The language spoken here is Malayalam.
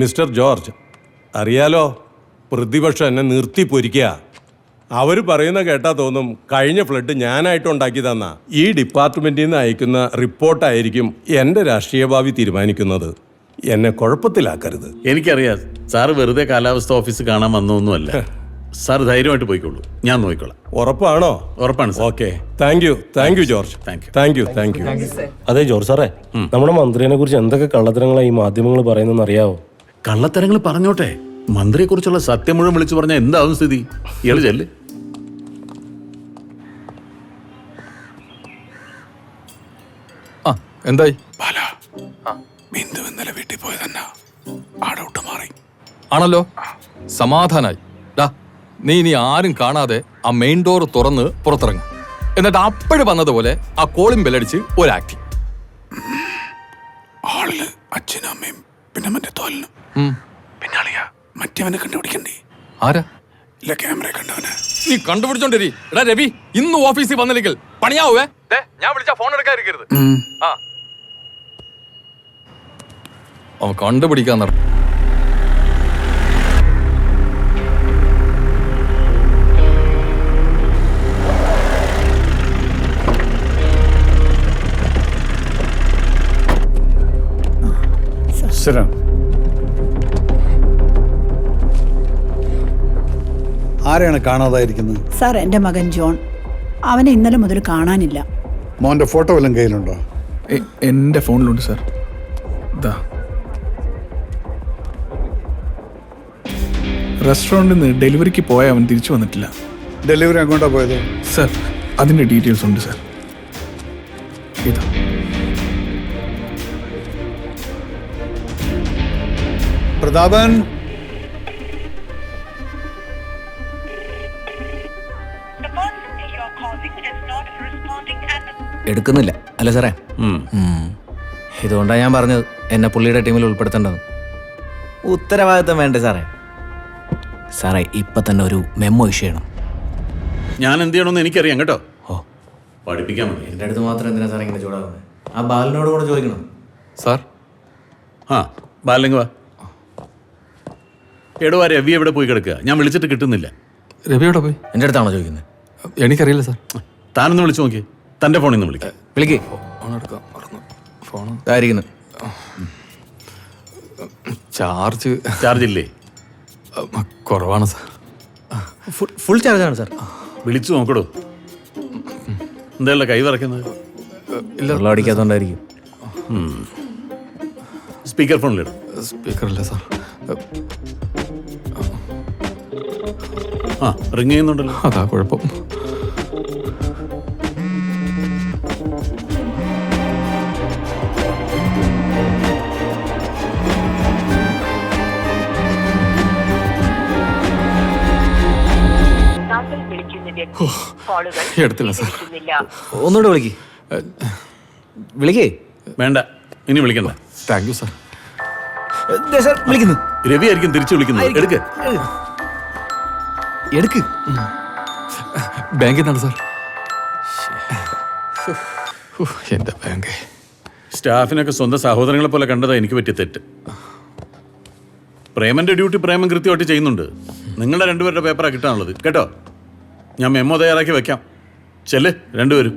മിസ്റ്റർ ജോർജ് അറിയാലോ? പ്രതിപക്ഷം എന്നെ നിർത്തി പൊരിക്കുക അവർ പറയുന്ന കേട്ടാ തോന്നും കഴിഞ്ഞ ഫ്ലഡ് ഞാനായിട്ട് ഉണ്ടാക്കി തന്ന ഈ ഡിപ്പാർട്ട്മെന്റിൽ നിന്ന് അയക്കുന്ന റിപ്പോർട്ടായിരിക്കും എന്റെ രാഷ്ട്രീയ ഭാവി തീരുമാനിക്കുന്നത്. എന്നെ കുഴപ്പത്തിലാക്കരുത്. എനിക്കറിയാം സാർ വെറുതെ കാലാവസ്ഥ ഓഫീസ് കാണാൻ വന്നൊന്നുമല്ല സാർ ധൈര്യമായിട്ട് പോയിക്കോളൂ. ഞാൻ നോക്കിക്കോളാം. ഉറപ്പാണോ? ഉറപ്പാണ് okay. Thank you thank you George. Thank you. Thank you thank you അതെ ജോർജ് സാറേ നമ്മുടെ മന്ത്രിയെ കുറിച്ച് എന്തൊക്കെ കള്ളത്തരങ്ങളാണ് ഈ മാധ്യമങ്ങൾ പറയുന്നതെന്ന് അറിയാവോ? കള്ളത്തരങ്ങൾ പറഞ്ഞോട്ടെ. മന്ത്രിയെക്കുറിച്ചുള്ള സത്യം മുഴുവൻ വിളിച്ചു പറഞ്ഞാൽ എന്താവും സ്ഥിതി? ഇയാൾ ചെല്ല്. ആ എന്തായി? ബിന്ദു ഇന്നലെ വീട്ടിൽ ആടൗട്ട് മാറി. ആണല്ലോ? സമാധാനായി. ഡാ നീ ഇനി ആരും കാണാതെ ആ മെയിൻ ഡോർ തുറന്ന് പുറത്തിറങ്ങും. എന്നിട്ട് അപ്പോഴും വന്നതുപോലെ ആ കോളിംഗ് ബെല്ലടിച്ച് ഒരു ആക്ടിങ്. ഹാളിൽ അച്ഛനും അമ്മയും പിന്നെ മറ്റേ തോലനും. പിന്നെ അളിയ മറ്റവനെ കണ്ടുപിടിക്കണ്ടേ? ആരാ? ഇല്ല ക്യാമറ കണ്ടവനെ. നീ കണ്ടുപിടിച്ചോണ്ടിരി. എടാ രവി ഇന്ന് ഓഫീസിൽ വന്നില്ലെങ്കിൽ പണിയാവേ? ഞാൻ വിളിച്ച ഫോൺ എടുക്കാതിരിക്കരുത്. ആ. അവൻ കണ്ടുപിടിക്കാൻ നട സ്ഥിരം ആരെയാണ് കാണാതായിരിക്കുന്നത്? സാർ എന്റെ മകൻ ജോൺ. അവനെ ഇന്നലെ മുതൽ കാണാനില്ല. മോന്റെ ഫോട്ടോ വല്ലതും കയ്യിലുണ്ടോ? എ- എന്റെ ഫോണിലുണ്ട് സാർ. ഇതാ റെസ്റ്റോറന്റിൽ നിന്ന് ഡെലിവറിക്ക് പോയ അവൻ തിരിച്ചു വന്നിട്ടില്ല. ഡെലിവറി എങ്ങോട്ടാ പോയത്? സാർ അതിന്റെ ഡീറ്റെയിൽസ് ഉണ്ട് സാർ. ഇതാ. പ്രതാപൻ? എടുക്കുന്നില്ല. അല്ല സാറേ. ഇതുകൊണ്ടാണ് ഞാൻ പറഞ്ഞത്. എന്നെ പുള്ളിയുടെ ടീമിൽ ഉൾപ്പെടുത്തേണ്ടത്. ഉത്തരവാദിത്തം വേണ്ടേ സാറേ? സാറേ ഇപ്പൊ തന്നെ ഒരു മെമ്മോ ഇഷ്യൂ ചെയ്യണം. ഞാൻ എന്ത് ചെയ്യണമെന്ന് എനിക്കറിയാം കേട്ടോ. ഓ. പഠിപ്പിക്കാൻ മതി. എന്റെ അടുത്ത് മാത്രം എന്തിനാ സാറേ ഇങ്ങനെ ചൂടാകുന്നത് ആ ബാലിനോട് കൂടെ ചോദിക്കണം. സാർ. ആ ബാലങ്ങ് വാ. എടോ ആ രവി എവിടെ പോയി കിടക്കുക? ഞാൻ വിളിച്ചിട്ട് കിട്ടുന്നില്ല. രവി എവിടെ പോയി? എന്റെ അടുത്താണോ ചോദിക്കുന്നത് എനിക്കറിയില്ല സാർ. താനൊന്ന് വിളിച്ചു നോക്കി. തന്റെ ഫോണിൽ നിന്ന് വിളിക്കാം. വിളിക്കേ. ഫോൺ എടുക്കാം മറന്നു. ഫോൺ ഇതായിരിക്കുന്നു. ചാർജ്. ചാർജ് ഇല്ലേ? കുറവാണ് സാർ. ഫുൾ ഫുൾ ചാർജാണ് സാർ. വിളിച്ചു നോക്കടോ. എന്തായാലും കൈ വിറയ്ക്കുന്നത്? സ്പീക്കർ ഫോണിലിടും സ്പീക്കർ ഫോണിലിടും സ്പീക്കറില്ല സാർ. ആ റിങ് ചെയ്യുന്നുണ്ടല്ലോ. അതാ കുഴപ്പം. താങ്കൾ വിളിക്കുന്ന വ്യക്തി കോളുകൾ എടുത്തില്ല സാർ. സ്വീകരിക്കുന്നില്ല ഒന്നുകൂടെ വിളിക്ക്. വിളിക്കേ? വേണ്ട ഇനി വിളിക്കണ്ട. താങ്ക് യു സാർ സാർ വിളിക്കുന്നു. രവി ആയിരിക്കും തിരിച്ചു വിളിക്കുന്നത്. എടുക്ക്. എടുക്ക്. ബാങ്കിൽ നിന്നാണ് സാർ. എന്റെ ബാങ്ക്. സ്റ്റാഫിനൊക്കെ സ്വന്തം സഹോദരങ്ങളെ പോലെ കണ്ടതാ എനിക്ക് പറ്റിയ തെറ്റ്. പ്രേമന്റെ ഡ്യൂട്ടി പ്രേമം കൃത്യമായിട്ട് ചെയ്യുന്നുണ്ട്. നിങ്ങളുടെ രണ്ടുപേരുടെ പേപ്പറാണ് കിട്ടാനുള്ളത്. കേട്ടോ? ഞാൻ മെമ്മോ തയ്യാറാക്കി വെക്കാം. ചെല്ലേ രണ്ടുപേരും.